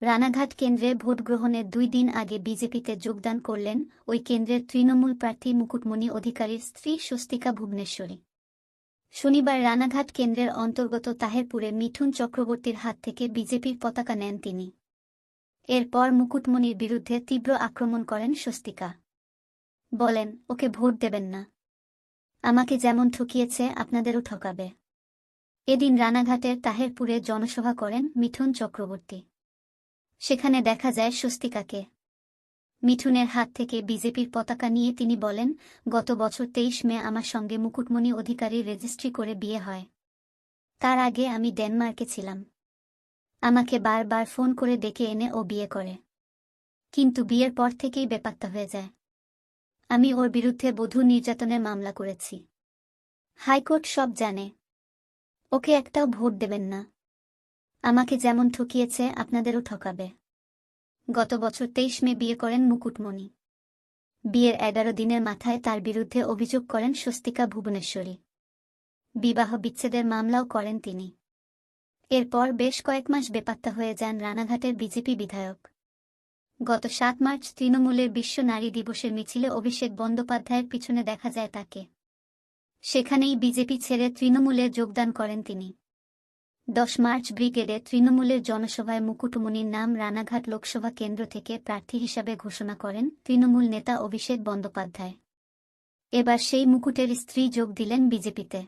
রানাঘাট কেন্দ্রে ভোট গ্রহণের দুই দিন আগে বিজেপিতে যোগদান করলেন ওই কেন্দ্রের তৃণমূল প্রার্থী মুকুটমণি অধিকারীর স্ত্রী স্বস্তিকা ভুবনেশ্বরী। শনিবার রানাঘাট কেন্দ্রের অন্তর্গত তাহেরপুরে মিঠুন চক্রবর্তীর হাত থেকে বিজেপির পতাকা নেন তিনি। এরপর মুকুটমণির বিরুদ্ধে তীব্র আক্রমণ করেন স্বস্তিকা। বলেন, ওকে ভোট দেবেন না। আমাকে যেমন ঠকিয়েছে, আপনাদেরও ঠকাবে। এদিন রানাঘাটের তাহেরপুরে জনসভা করেন মিঠুন চক্রবর্তী। সেখানে দেখা যায় স্বস্তিকাকে। মিঠুনের হাত থেকে বিজেপির পতাকা নিয়ে তিনি বলেন, গত বছর তেইশ মে আমার সঙ্গে মুকুটমণি অধিকারীর রেজিস্ট্রি করে বিয়ে হয়। তার আগে আমি ডেনমার্কে ছিলাম। আমাকে বারবার ফোন করে ডেকে এনে ও বিয়ে করে। কিন্তু বিয়ের পর থেকেই বেপাত্তা হয়ে যায়। আমি ওর বিরুদ্ধে বধূ নির্যাতনের মামলা করেছি। হাইকোর্ট সব জানে। ওকে একটাও ভোট দেবেন না। আমাকে যেমন ঠকিয়েছে, আপনাদেরও ঠকাবে। গত বছর তেইশ মে বিয়ে করেন মুকুটমণি। বিয়ের এগারো দিনের মাথায় তার বিরুদ্ধে অভিযোগ করেন স্বস্তিকা ভুবনেশ্বরী। বিবাহ বিচ্ছেদের মামলাও করেন তিনি। এরপর বেশ কয়েক মাস বেপাত্তা হয়ে যান রানাঘাটের বিজেপি বিধায়ক। গত সাত মার্চ তৃণমূলের বিশ্ব নারী দিবসের মিছিলে অভিষেক বন্দ্যোপাধ্যায়ের পিছনে দেখা যায় তাকে। সেখানেই বিজেপি ছেড়ে তৃণমূলে যোগদান করেন তিনি। দশ মার্চ ব্রিগেডে তৃণমূলের জনসভায় মুকুটমণির নাম রানাঘাট লোকসভা কেন্দ্র থেকে প্রার্থী হিসাবে ঘোষণা করেন তৃণমূল নেতা অভিষেক বন্দ্যোপাধ্যায়। এবার সেই মুকুটের স্ত্রী যোগ দিলেন বিজেপিতে।